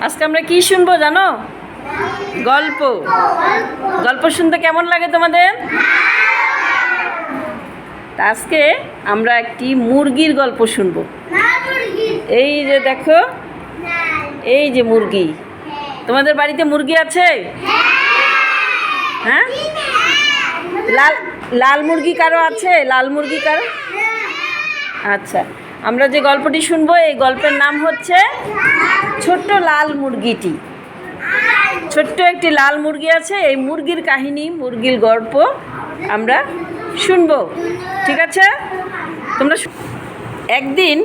আজকে আমরা কি শুনব জানো? গল্প। গল্প শুনতে কেমন লাগে তোমাদের? আজকে আমরা একটি মুরগির গল্প শুনব। এই যে দেখো, এই যে মুরগি। তোমাদের বাড়িতে মুরগি আছে? হ্যাঁ? লাল লাল মুরগি কারও আছে? লাল মুরগি কারও? আচ্ছা। আমরা যে গল্পটি শুনব এই গল্পের নাম হচ্ছে ছোট্ট লাল মুরগিটি। ছোট্ট একটি লাল মুরগি আছে এই মুরগির কাহিনী মুরগির গল্প আমরা শুনব। ঠিক আছে? তোমরা একদিন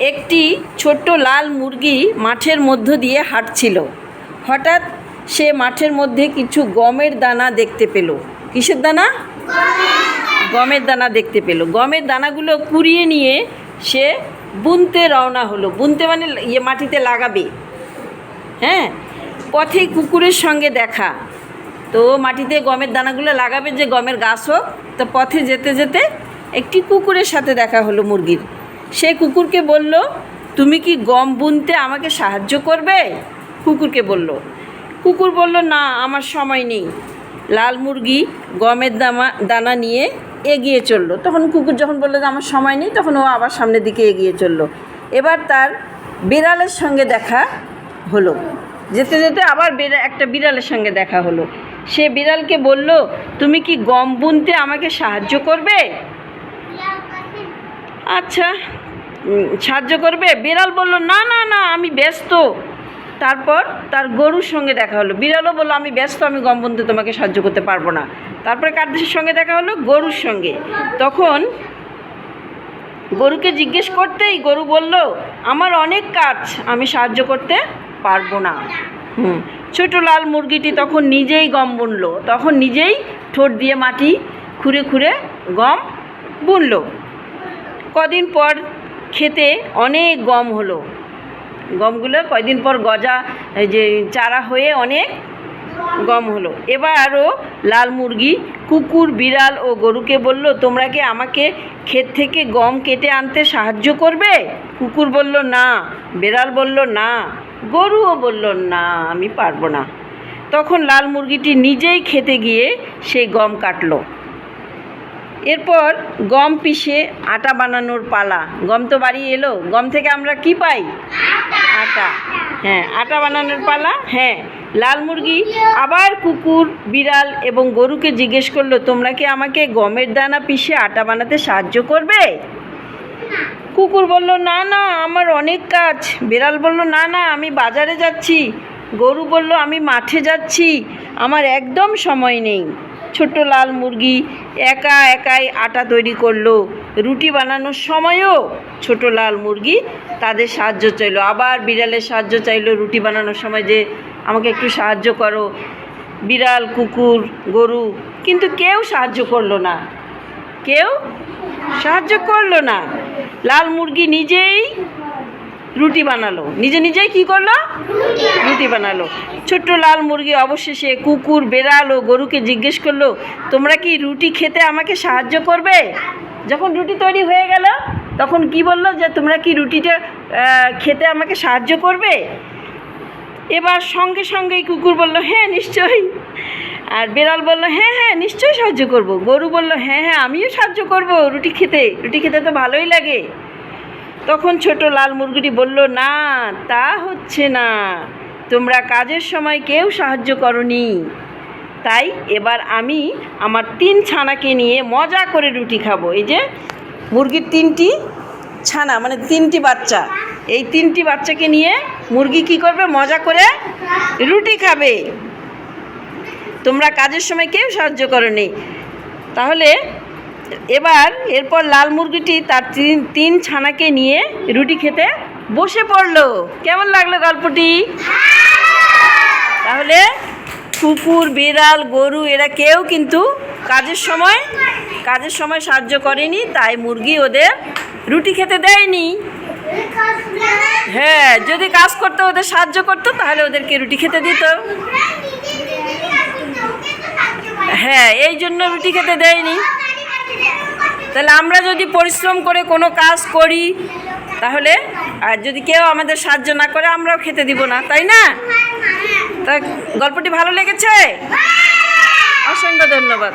একটি ছোট্ট লাল মুরগি মাঠের মধ্য দিয়ে হাঁটছিল। হঠাৎ সে মাঠের মধ্যে কিছু গমের দানা দেখতে পেল। কিসের দানা। গমের দানা দেখতে পেল। গমের দানাগুলো কুড়িয়ে নিয়ে সে বুনতে রওনা হলো। বুনতে মানে ইয়ে মাটিতে লাগাবে। হ্যাঁ? পথে কুকুরের সঙ্গে দেখা। তো মাটিতে গমের দানাগুলো লাগাবে যে গমের গাছ হোক। তো পথে যেতে যেতে একটি কুকুরের সাথে দেখা হলো মুরগির। সে কুকুরকে বলল, তুমি কি গম বুনতে আমাকে সাহায্য করবে? কুকুরকে বলল। কুকুর বলল, না, আমার সময় নেই। লাল মুরগি গমের দানা নিয়ে এগিয়ে চলল। তখন কুকুর যখন বলল যে, আমার সময় নেই, তখন ও আবার সামনের দিকে এগিয়ে চলল। এবার তার বিড়ালের সঙ্গে দেখা হলো। যেতে যেতে আবার একটা বিড়ালের সঙ্গে দেখা হলো। সে বিড়ালকে বলল, তুমি কি গম বুনতে আমাকে সাহায্য করবে? আচ্ছা সাহায্য করবে? বিড়াল বলল, না না না, আমি ব্যস্ত। তারপর তার গরুর সঙ্গে দেখা হলো। বিড়ালও বলল, আমি ব্যস্ত, আমি গম বুনতে তোমাকে সাহায্য করতে পারব না। তারপরে কার দেশের সঙ্গে দেখা হলো গরুর সঙ্গে। তখন গরুকে জিজ্ঞেস করতেই গরু বলল আমার অনেক কাজ আমি সাহায্য করতে পারব না। হুম। ছোট লাল মুরগিটি তখন নিজেই গম বুনল। তখন নিজেই ঠোঁট দিয়ে মাটি খুঁড়ে খুঁড়ে গম বুনল। কদিন পর খেতে অনেক গম হলো। গমগুলো কয়দিন পর গজা এই যে চারা হয়ে অনেক গম হলো। এবারও লাল মুরগি, কুকুর, বিড়াল ও গরুকে বলল, তোমরা কি আমাকে ক্ষেত থেকে গম কেটে আনতে সাহায্য করবে? কুকুর বলল, না। বিড়াল বলল, না। গরুও বলল, না, আমি পারব না। তখন লাল মুরগিটি নিজেই খেতে গিয়ে সেই গম কাটলো। এরপর গম পিষে আটা বানানোর পালা। গম তো বাড়ি এলো। গম থেকে আমরা কি পাই? আটা। হ্যাঁ আটা বানানোর পালা? হ্যাঁ লাল মুরগি, আবার কুকুর, বিড়াল এবং গরুকে জিজ্ঞেস করল, তোমরা কি আমাকে গমের দানা পিষে আটা বানাতে সাহায্য করবে? কুকুর বলল, না না, আমার অনেক কাজ। বিড়াল বলল, না না, আমি বাজারে যাচ্ছি। গরু বলল, আমি মাঠে যাচ্ছি, আমার একদম সময় নেই। ছোট্ট লাল মুরগি একা একাই আটা তৈরি করল। রুটি বানানোর সময়ও ছোট লাল মুরগি তাদের সাহায্য চাইলো। আবার বিড়ালের সাহায্য চাইলো রুটি বানানোর সময় যে, আমাকে একটু সাহায্য করো। বিড়াল, কুকুর, গরু। কিন্তু কেউ সাহায্য করল না। কেউ সাহায্য করল না। লাল মুরগি নিজেই রুটি বানালো। নিজে নিজেই কি করল? রুটি বানালো। ছোট্ট লাল মুরগি অবশেষে কুকুর, বেড়াল ও গরুকে জিজ্ঞেস করল, তোমরা কি রুটি খেতে আমাকে সাহায্য করবে? যখন রুটি তৈরি হয়ে গেল, তখন কি বলল যে, তোমরা কি রুটিটা খেতে আমাকে সাহায্য করবে? এবার সঙ্গে সঙ্গেই কুকুর বলল হ্যাঁ নিশ্চয়ই। আর বেড়াল বলল হ্যাঁ হ্যাঁ নিশ্চয়ই সাহায্য করব। গরু বলল হ্যাঁ হ্যাঁ আমিও সাহায্য করব রুটি খেতে রুটি খেতে তো ভালোই লাগে। তখন ছোট লাল মুরগিটি বলল, না, তা হচ্ছে না। তোমরা কাজের সময় কেউ সাহায্য করনি। তাই এবার আমি আমার তিন ছানাকে নিয়ে মজা করে রুটি খাব। এই যে মুরগির তিনটি ছানা মানে তিনটি বাচ্চা। এই তিনটি বাচ্চাকে নিয়ে মুরগি কি করবে? মজা করে রুটি খাবে। তোমরা কাজের সময় কেউ সাহায্য করনি। তাহলে এবার এরপর লাল মুরগিটি তার তিন তিন ছানাকে নিয়ে রুটি খেতে বসে পড়ল। কেমন লাগল গল্পটি? তাহলে কুকুর, বিড়াল, গরু, এরা কেউ কিন্তু কাজের সময় কাজের সময় সাহায্য করেনি, তাই মুরগি ওদের রুটি খেতে দেয়নি। হ্যাঁ যদি কাজ করতে, ওদের সাহায্য করতো, তাহলে ওদেরকে রুটি খেতে দিত। হ্যাঁ এই জন্য রুটি খেতে দেয়নি। তাহলে আমরা যদি পরিশ্রম করে কোনো কাজ করি, তাহলে, আর যদি কেউ আমাদের সাহায্য না করে, আমরাও খেতে দিব না, তাই না? তা গল্পটি ভালো লেগেছে? অসংখ্য ধন্যবাদ।